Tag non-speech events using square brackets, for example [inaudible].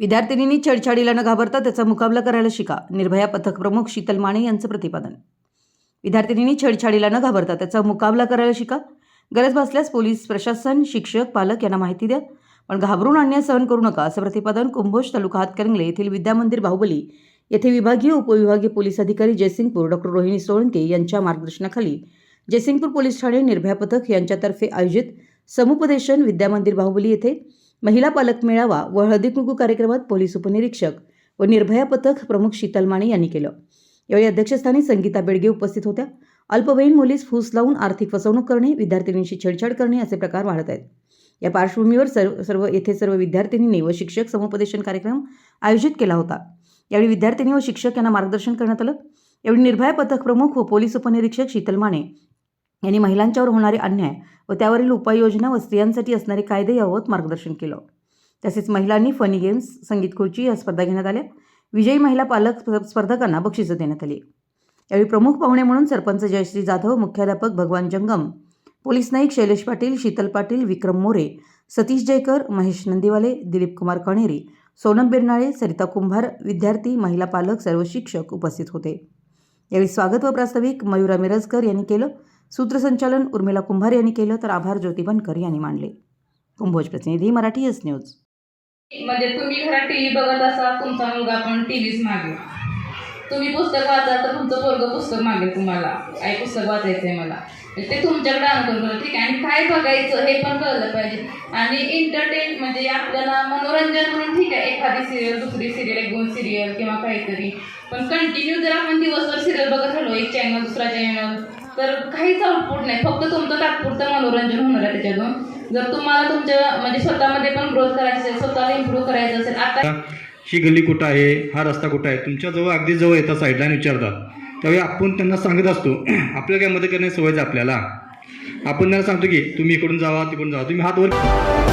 विद्यार्थिनींनी छेडछाडीला न घाबरता त्याचा मुकाबला करायला शिका. निर्भया पथक प्रमुख शीतल माने यांचं प्रतिपादन. विद्यार्थिनींनी छेडछाडीला न घाबरता त्याचा मुकाबला करायला शिका. गरज भासल्यास पोलीस प्रशासन शिक्षक पालक यांना माहिती द्या. पण घाबरून अन्याय सहन करू नका असं प्रतिपादन कुंभोज तालुका हातकरंगले येथील विद्यामंदिर बाहुबली येथे विभागीय उपविभागीय पोलीस अधिकारी जयसिंगपूर डॉक्टर रोहिणी सोळंके यांच्या मार्गदर्शनाखाली जयसिंगपूर पोलीस ठाणे निर्भया पथक यांच्यातर्फे आयोजित समुपदेशन विद्यामंदिर बाहुबली येथे महिला पालक मेळावा व हळदीकुंकू कार्यक्रमात पोलीस उपनिरीक्षक व निर्भया पथक प्रमुख शीतल माने यांनी केलं. यावेळी अध्यक्षस्थानी संगीता बेडगे उपस्थित होत्या. अल्पवयीन मुलीस फूस लावून आर्थिक फसवणूक करणे विद्यार्थिनींशी छेडछाड करणे असे प्रकार वाढत आहेत. या पार्श्वभूमीवर सर्व सर्व येथे सर्व विद्यार्थिनींनी व शिक्षक समुपदेशन कार्यक्रम आयोजित केला होता. यावेळी विद्यार्थिनी व शिक्षक यांना मार्गदर्शन करण्यात आलं. यावेळी निर्भया पथक प्रमुख व पोलीस उपनिरीक्षक शीतल माने यांनी महिलांच्यावर होणारे अन्याय व त्यावरील उपाययोजना व स्त्रियांसाठी असणारे कायदे याबाबत मार्गदर्शन केलं. तसेच महिलांनी फनी गेम्स संगीत खुर्ची या स्पर्धा घेण्यात आल्या. विजयी महिला पालक स्पर्धकांना बक्षिसं देण्यात आली. यावेळी प्रमुख पाहुणे म्हणून सरपंच जयश्री जाधव मुख्याध्यापक भगवान जंगम पोलीस नाईक शैलेश पाटील शीतल पाटील विक्रम मोरे सतीश जयकर महेश नंदीवाले दिलीप कुमार कणेरी सोनम बिरनाळे सरिता कुंभार विद्यार्थी महिला पालक सर्व शिक्षक उपस्थित होते. यावेळी स्वागत व प्रास्ताविक मयुरा मिरजकर यांनी केलं. सूत्रसंचालन उर्मिला कुंभार यांनी केलं तर आभार ज्योती बनकर यांनी मानले. कुंभोज प्रतिनिधी मराठी एस न्यूज. म्हणजे तुम्ही घरात टीव्ही बघत असाल तुमचा मुलगा पण टीव्हीच मागे. तुम्ही पुस्तक वाचा तर तुमचं पोरग पुस्तक मागेल तुम्हाला. आई पुस्तक वाचायचंय मला. ते तुमच्याकडे अनुकूल करा ठीक आहे आणि काय बघायचं हे पण कळलं पाहिजे. आणि एंटरटेन म्हणजे आपल्याला मनोरंजन म्हणून ठीक आहे एखादी सिरियल दुसरी सिरियल एक दोन सिरियल किंवा काहीतरी. पण कंटिन्यू जर आपण दिवसभर सिरियल बघत राहिलो एक चॅनल दुसरा चॅनल तर काहीच आउटपुट नाही. फक्त तुमचं तात्पुरतं मनोरंजन होणार आहे त्याच्यातून. जर तुम्हाला तुमच्या म्हणजे स्वतःमध्ये पण ग्रोथ करायची असेल स्वतःला इम्प्रूव्ह करायचं असेल आता ही गल्ली कुठं आहे? हा रस्ता कुठं आहे? तुमच्याजवळ अगदी जवळ येतात साईडला आणि विचारतात. त्यावेळी आपण त्यांना सांगत असतो [clears throat] आपल्याला काय मदत करण्याची सवयच आपल्याला? आपण त्यांना सांगतो की तुम्ही इकडून जावा तिकडून जावा. तुम्ही हात वर